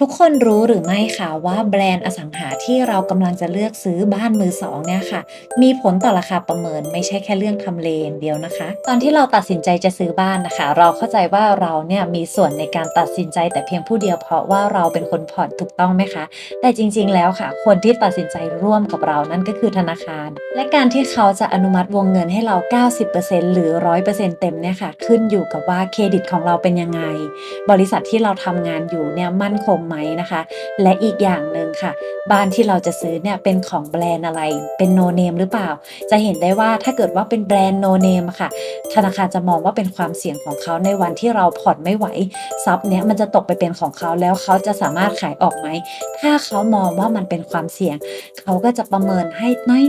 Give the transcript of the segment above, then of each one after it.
ทุกคนรู้หรือไม่คะว่าแบรนด์อสังหาที่เรากำลังจะเลือกซื้อบ้านมือสองเนี่ยค่ะ มีผลต่อราคาประเมินไม่ใช่แค่เรื่องทำเลอย่างเดียวนะคะ ตอนที่เราตัดสินใจจะซื้อบ้านนะคะ เราเข้าใจว่าเราเนี่ยมีส่วนในการตัดสินใจแต่เพียงผู้เดียวเพราะว่าเราเป็นคนผ่อนถูกต้องไหมคะ แต่จริงๆแล้วค่ะ คนที่ตัดสินใจร่วมกับเรานั่นก็คือธนาคาร และการที่เขาจะอนุมัติวงเงินให้เรา 90%หรือ 100%เต็มเนี่ยค่ะขึ้นอยู่กับว่าเครดิตของเราเป็นยังไง บริษัทที่เราทำงานอยู่เนี่ยมั่นคงไหมนะคะ และอีกอย่างหนึ่งค่ะ บ้านที่เราจะซื้อเนี่ยเป็นของแบรนด์อะไรเป็นโนเนมหรือเปล่า จะเห็นได้ว่าถ้าเกิดว่าเป็นแบรนด์โนเนมค่ะ ธนาคารจะมองว่าเป็นความเสี่ยงของเขาในวันที่เราผ่อนไม่ไหวทรัพย์เนี้ยมันจะตกไปเป็นของเขาแล้วเขาจะสามารถขายออกไหม ถ้าเขามองว่ามันเป็นความเสี่ยง เขาก็จะประเมินให้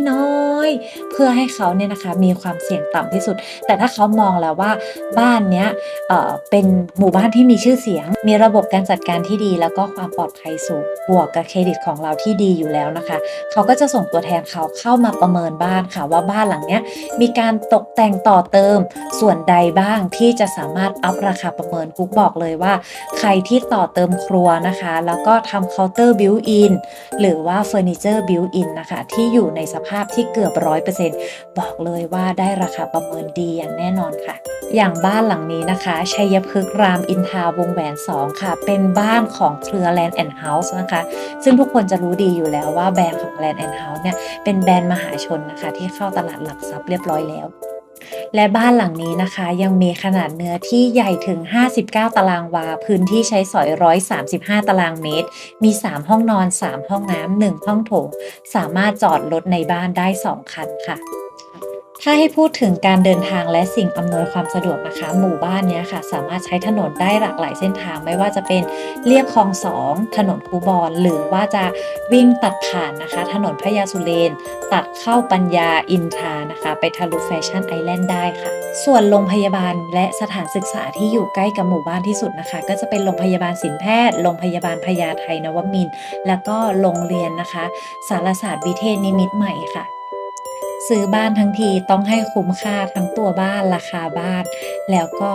น้อยๆ เพื่อให้เขาเนี่ยนะคะมีความเสี่ยงต่ำที่สุด แต่ถ้าเขามองแล้วว่าบ้านเนี้ยเเป็นหมู่บ้านที่มีชื่อเสียง มีระบบการจัดการที่ดี แล้วก็ความปลอดภัยสูงบวกกับเครดิตของเราที่ดีอยู่แล้วนะคะ เขาก็จะส่งตัวแทนเขาเข้ามาประเมินบ้านค่ะว่าบ้านหลังเนี้ยมีการตกแต่งต่อเติมส่วนใดบ้างที่จะสามารถอัพราคาประเมินกุ๊กบอกเลยว่า ใครที่ต่อเติมครัวนะคะ แล้วก็ทำเคาน์เตอร์บิวอินหรือว่าเฟอร์นิเจอร์บิวอินนะคะที่อยู่ในสภาพที่เกือบร้อยเปอร์เซ็นต์บอกเลยว่าได้ราคาประเมินดีอย่างแน่นอนค่ะ อย่างบ้านหลังนี้นะคะชัยพฤกษ์รามอินทาวงแหวน 2 ค่ะ เป็นบ้านของเครือ Land and House นะคะ ซึ่งทุกคนจะรู้ดีอยู่แล้วว่าแบรนด์ของ Land and House เนี่ยเป็นแบรนด์มหาชนนะคะที่เข้าตลาดหลักทรัพย์เรียบร้อยแล้วและบ้านหลังนี้นะคะยังมีขนาดเนื้อที่ใหญ่ถึง 59 ตารางวา พื้นที่ใช้สอย 135 ตารางเมตร มี 3 ห้องนอน 3 ห้องน้ำ 1 ห้องโถง สามารถจอดรถในบ้านได้ 2 คันค่ะ ถ้าให้พูดถึงการเดินทางและสิ่งอำนวยความสะดวกนะคะ หมู่บ้านเนี้ยค่ะ สามารถใช้ถนนได้หลากหลายเส้นทางไม่ว่าจะเป็นเรียบคลองสองถนนคูบอนหรือว่าจะวิ่งตัดผ่านนะคะ ถนนพระยาสุเรนตัดเข้าปัญญาอินทรานะคะ ไปทะลุแฟชั่นไอแลนด์ได้ค่ะ ส่วนโรงพยาบาลและสถานศึกษาที่อยู่ใกล้กับหมู่บ้านที่สุดนะคะ ก็จะเป็นโรงพยาบาลศิลแพทย์โรงพยาบาลพญาไทนวมิน แล้วก็โรงเรียนนะคะ สารศาสตร์วิเทศนิมิตใหม่ค่ะ ซื้อบ้านทั้งทีต้องให้คุ้มค่าทั้งตัวบ้านราคาบ้าน แล้วก็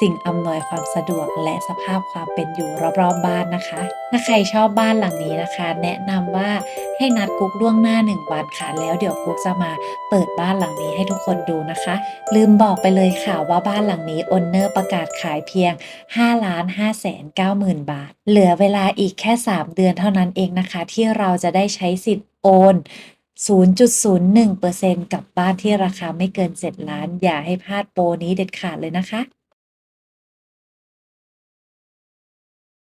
สิ่งอำนวยความสะดวกและสภาพความเป็นอยู่รอบๆบ้านนะคะ ถ้าใครชอบบ้านหลังนี้นะคะ แนะนำว่าให้นัดกุ๊กล่วงหน้า1วันค่ะ แล้วเดี๋ยวกุ๊กจะมาเปิดบ้านหลังนี้ให้ทุกคนดูนะคะ ลืมบอกไปเลยค่ะว่าบ้านหลังนี้โอนเนอร์ประกาศขายเพียง 5 ล้าน5แสน9หมื่นบาท เหลือเวลาอีกแค่ 3 เดือนเท่านั้นเองนะคะ ที่เราจะได้ใช้สิทธิ์โอน 0.01%กับบ้านที่ราคาไม่เกิน 7 ล้าน อย่าให้พลาดโปรนี้เด็ดขาดเลยนะคะ